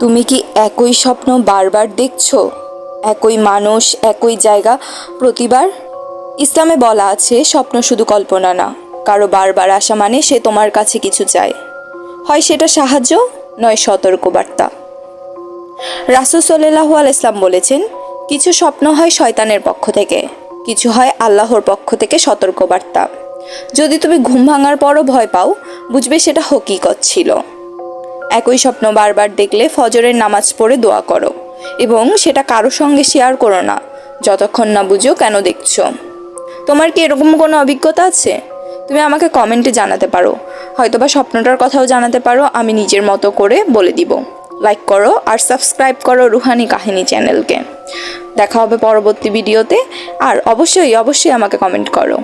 তুমি কি একই স্বপ্ন বারবার দেখছ? একই মানুষ, একই জায়গা, প্রতিবার? ইসলামে বলা আছে, স্বপ্ন শুধু কল্পনা না। কারও বারবার আসা মানে সে তোমার কাছে কিছু চায়। হয় সেটা সাহায্য, নয় সতর্কবার্তা। রাসুল সাল্লাহ ইসলাম বলেছেন, কিছু স্বপ্ন হয় শয়তানের পক্ষ থেকে, কিছু হয় আল্লাহর পক্ষ থেকে সতর্কবার্তা। যদি তুমি ঘুম ভাঙার পরও ভয় পাও, বুঝবে সেটা হকিকত ছিল। একই স্বপ্ন বারবার দেখলে ফজরের নামাজ পড়ে দোয়া করো এবং সেটা কারও সঙ্গে শেয়ার করো না। যতক্ষণ না বুঝো কেন দেখছ। তোমার কি এরকম কোনো অভিজ্ঞতা আছে? তুমি আমাকে কমেন্টে জানাতে পারো। হয়তোবা স্বপ্নটার কথাও জানাতে পারো, আমি নিজের মতো করে বলে দিব। লাইক করো আর সাবস্ক্রাইব করো রুহানি কাহিনী চ্যানেলকে দেখা হবে পরবর্তী ভিডিওতে আর অবশ্যই অবশ্যই আমাকে কমেন্ট করো।